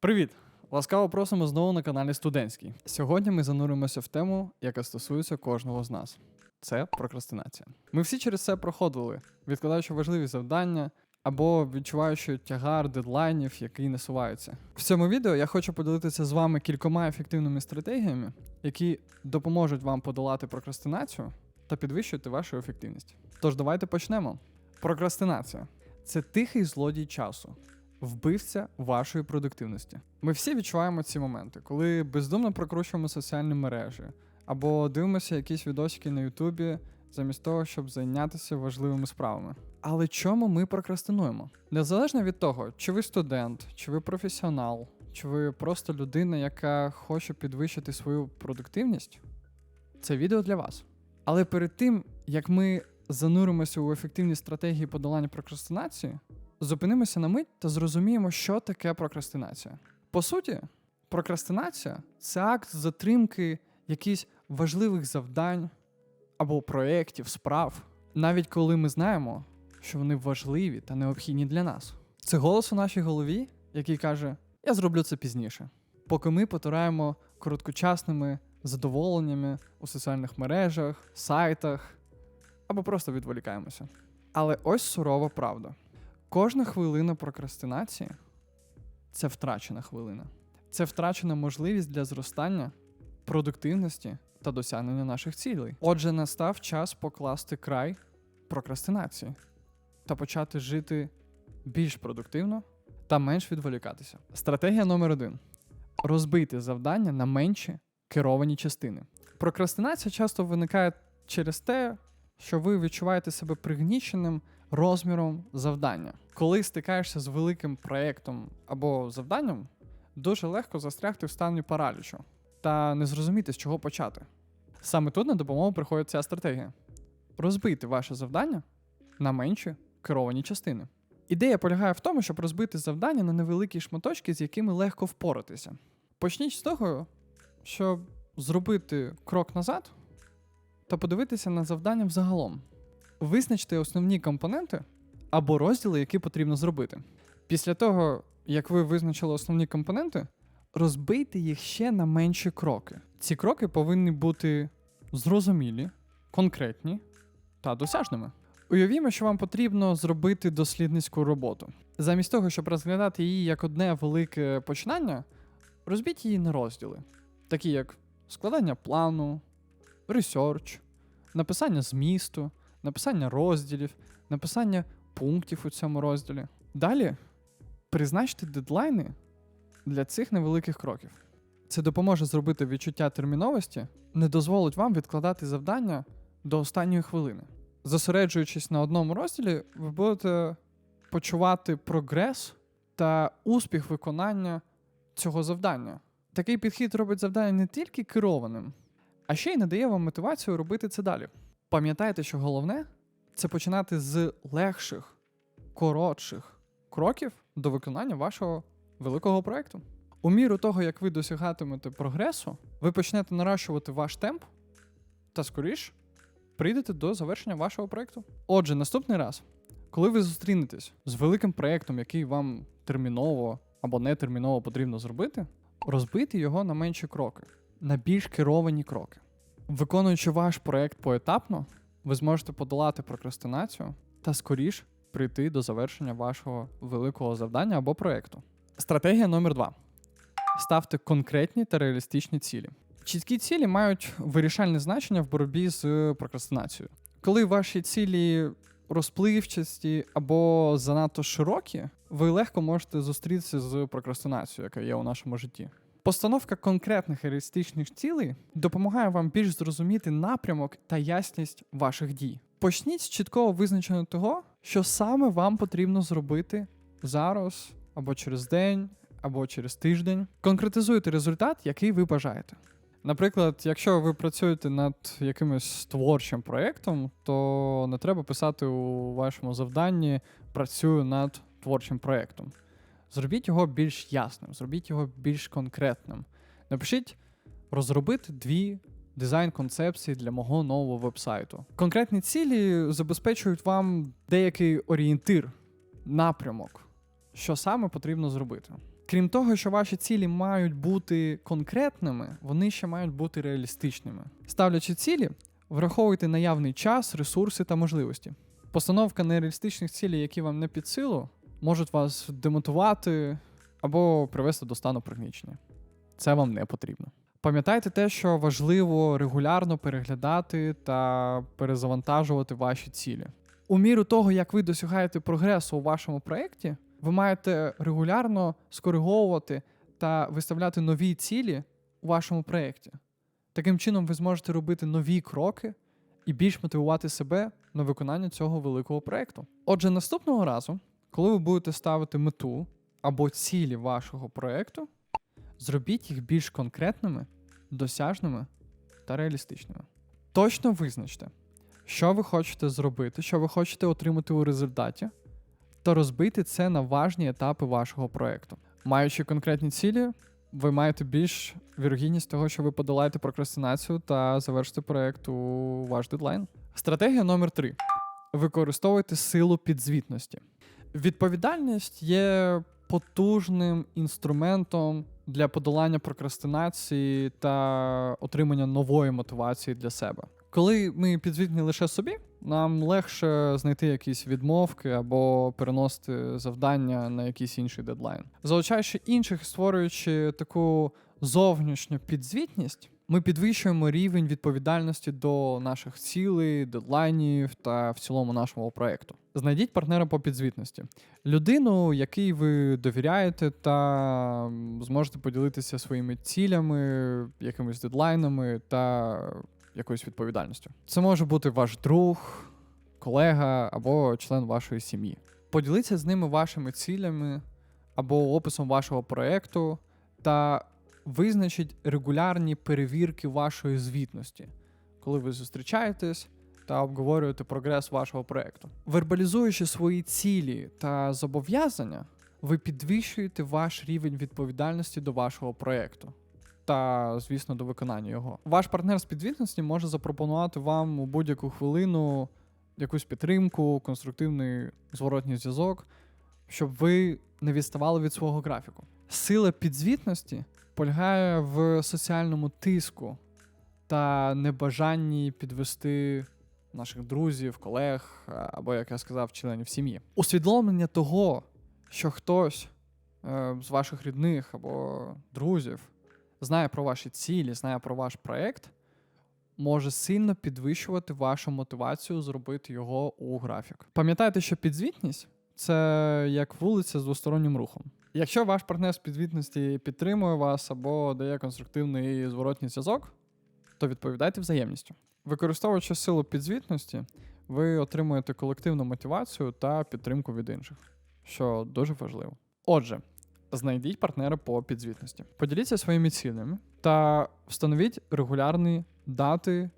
Привіт! Ласкаво просимо знову на каналі Студентський. Сьогодні ми зануримося в тему, яка стосується кожного з нас. Це прокрастинація. Ми всі через це проходили, відкладаючи важливі завдання або відчуваючи тягар дедлайнів, які насуваються. В цьому відео я хочу поділитися з вами кількома ефективними стратегіями, які допоможуть вам подолати прокрастинацію та підвищити вашу ефективність. Тож давайте почнемо. Прокрастинація це тихий злодій часу, вбивця вашої продуктивності. Ми всі відчуваємо ці моменти, коли бездумно прокручуємо соціальні мережі або дивимося якісь відосики на Ютубі замість того, щоб зайнятися важливими справами. Але чому ми прокрастинуємо? Незалежно від того, чи ви студент, чи ви професіонал, чи ви просто людина, яка хоче підвищити свою продуктивність, це відео для вас. Але перед тим, як ми зануримося у ефективні стратегії подолання прокрастинації, зупинимося на мить та зрозуміємо, що таке прокрастинація. По суті, прокрастинація це акт затримки якихось важливих завдань або проєктів, справ, навіть коли ми знаємо, що вони важливі та необхідні для нас. Це голос у нашій голові, який каже: Я зроблю це пізніше. Поки ми потураємо короткочасними задоволеннями у соціальних мережах, сайтах або просто відволікаємося. Але ось сурова правда. Кожна хвилина прокрастинації це втрачена хвилина. Це втрачена можливість для зростання, продуктивності та досягнення наших цілей. Отже, настав час покласти край прокрастинації та почати жити більш продуктивно та менш відволікатися. Стратегія номер один: розбити завдання на менші керовані частини. Прокрастинація часто виникає через те, що ви відчуваєте себе пригніченим розміром завдання. Коли стикаєшся з великим проєктом або завданням, дуже легко застрягти в стані паралічу та не зрозуміти, з чого почати. Саме тут на допомогу приходить ця стратегія: розбити ваше завдання на менші керовані частини. Ідея полягає в тому, щоб розбити завдання на невеликі шматочки, з якими легко впоратися. Почніть з того, щоб зробити крок назад та подивитися на завдання взагалом. Визначте основні компоненти або розділи, які потрібно зробити. Після того, як ви визначили основні компоненти, розбийте їх ще на менші кроки. Ці кроки повинні бути зрозумілі, конкретні та досяжними. Уявімо, що вам потрібно зробити дослідницьку роботу. Замість того, щоб розглядати її як одне велике починання, розбіть її на розділи, такі як складання плану, ресерч, написання змісту, написання розділів, написання пунктів у цьому розділі. Далі призначте дедлайни для цих невеликих кроків. Це допоможе зробити відчуття терміновості, не дозволить вам відкладати завдання до останньої хвилини. Зосереджуючись на одному розділі, ви будете почувати прогрес та успіх виконання цього завдання. Такий підхід робить завдання не тільки керованим, а ще й надає вам мотивацію робити це далі. Пам'ятайте, що головне це починати з легших, коротших кроків до виконання вашого великого проєкту. У міру того, як ви досягатимете прогресу, ви почнете наращувати ваш темп та скоріш прийдете до завершення вашого проєкту. Отже, наступний раз, коли ви зустрінетесь з великим проєктом, який вам терміново або нетерміново потрібно зробити, розбити його на менші кроки, на більш керовані кроки. Виконуючи ваш проєкт поетапно, ви зможете подолати прокрастинацію та скоріш прийти до завершення вашого великого завдання або проєкту. Стратегія номер два: ставте конкретні та реалістичні цілі. Чіткі цілі мають вирішальне значення в боротьбі з прокрастинацією. Коли ваші цілі розпливчасті або занадто широкі, ви легко можете зустрітися з прокрастинацією, яка є у нашому житті. Постановка конкретних реалістичних цілей допомагає вам більш зрозуміти напрямок та ясність ваших дій. Почніть з чіткого визначення того, що саме вам потрібно зробити зараз, або через день, або через тиждень. Конкретизуйте результат, який ви бажаєте. Наприклад, якщо ви працюєте над якимось творчим проєктом, то не треба писати у вашому завданні працюю над творчим проєктом. Зробіть його більш ясним, зробіть його більш конкретним. Напишіть розробити дві дизайн-концепції для мого нового вебсайту. Конкретні цілі забезпечують вам деякий орієнтир, напрямок, що саме потрібно зробити. Крім того, що ваші цілі мають бути конкретними, вони ще мають бути реалістичними. Ставлячи цілі, враховуйте наявний час, ресурси та можливості. Постановка нереалістичних цілей, які вам не під силу, можуть вас демотувати або привести до стану пригнічення. Це вам не потрібно. Пам'ятайте те, що важливо регулярно переглядати та перезавантажувати ваші цілі. У міру того, як ви досягаєте прогресу у вашому проєкті, ви маєте регулярно скориговувати та виставляти нові цілі у вашому проєкті. Таким чином, ви зможете робити нові кроки і більш мотивувати себе на виконання цього великого проєкту. Отже, наступного разу, коли ви будете ставити мету або цілі вашого проєкту, зробіть їх більш конкретними, досяжними та реалістичними. Точно визначте, що ви хочете зробити, що ви хочете отримати у результаті, та розбити це на важні етапи вашого проєкту. Маючи конкретні цілі, ви маєте більш вірогідність того, що ви подолаєте прокрастинацію та завершите проєкт у ваш дедлайн. Стратегія номер 3. Використовуйте силу підзвітності. Відповідальність є потужним інструментом для подолання прокрастинації та отримання нової мотивації для себе. Коли ми підзвітні лише собі, нам легше знайти якісь відмовки або переносити завдання на якийсь інший дедлайн. Залучаючи інших, створюючи таку зовнішню підзвітність, ми підвищуємо рівень відповідальності до наших цілей, дедлайнів та в цілому нашого проекту. Знайдіть партнера по підзвітності, людину, якій ви довіряєте, та зможете поділитися своїми цілями, якимись дедлайнами та якоюсь відповідальністю. Це може бути ваш друг, колега або член вашої сім'ї. Поділіться з ними вашими цілями або описом вашого проекту та визначіть регулярні перевірки вашої звітності, коли ви зустрічаєтесь та обговорюєте прогрес вашого проекту. Вербалізуючи свої цілі та зобов'язання, ви підвищуєте ваш рівень відповідальності до вашого проекту та, звісно, до виконання його. Ваш партнер з підзвітності може запропонувати вам у будь-яку хвилину якусь підтримку, конструктивний зворотній зв'язок, щоб ви не відставали від свого графіку. Сила підзвітності полягає в соціальному тиску та небажанні підвести наших друзів, колег або, як я сказав, членів сім'ї. Усвідомлення того, що хтось е, з ваших рідних або друзів знає про ваші цілі, знає про ваш проект, може сильно підвищувати вашу мотивацію зробити його у графік. Пам'ятайте, що підзвітність це як вулиця з двостороннім рухом. Якщо ваш партнер з підзвітності підтримує вас або дає конструктивний зворотній зв'язок, то відповідайте взаємністю. Використовуючи силу підзвітності, ви отримуєте колективну мотивацію та підтримку від інших, що дуже важливо. Отже, знайдіть партнера по підзвітності, поділіться своїми цілями та встановіть регулярні дати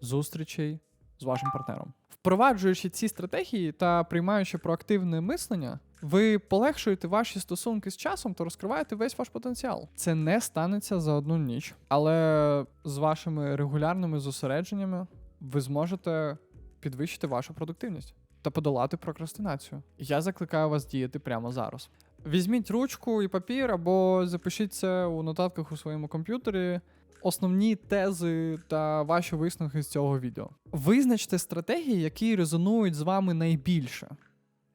зустрічей з вашим партнером. Впроваджуючи ці стратегії та приймаючи проактивне мислення, ви полегшуєте ваші стосунки з часом та розкриваєте весь ваш потенціал. Це не станеться за одну ніч, але з вашими регулярними зосередженнями ви зможете підвищити вашу продуктивність та подолати прокрастинацію. Я закликаю вас діяти прямо зараз. Візьміть ручку і папір або запишіть це у нотатках у своєму комп'ютері. Основні тези та ваші висновки з цього відео. Визначте стратегії, які резонують з вами найбільше,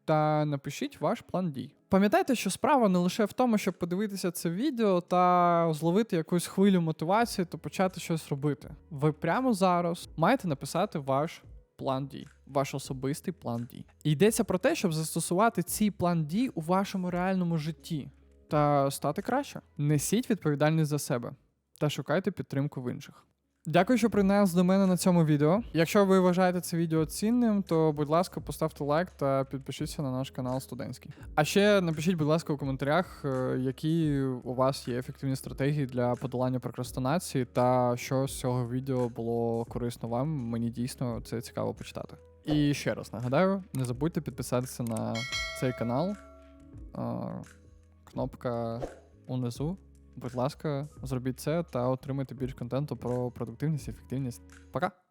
та напишіть ваш план дій. Пам'ятайте, що справа не лише в тому, щоб подивитися це відео та зловити якусь хвилю мотивації та почати щось робити. Ви прямо зараз маєте написати ваш план дій, ваш особистий план дій. І йдеться про те, щоб застосувати цей план дій у вашому реальному житті та стати краще. Несіть відповідальність за себе та шукайте підтримку в інших. Дякую, що приєдналися до мене на цьому відео. Якщо ви вважаєте це відео цінним, то будь ласка, поставте лайк та підпишіться на наш канал студентський. А ще напишіть, будь ласка, у коментарях, е, які у вас є ефективні стратегії для подолання прокрастинації, та що з цього відео було корисно вам. Мені дійсно це цікаво почитати. І ще раз нагадаю: не забудьте підписатися на цей канал. Кнопка унизу. Будь ласка, зробіть це та отримайте більш контенту про продуктивність і ефективність. Пока!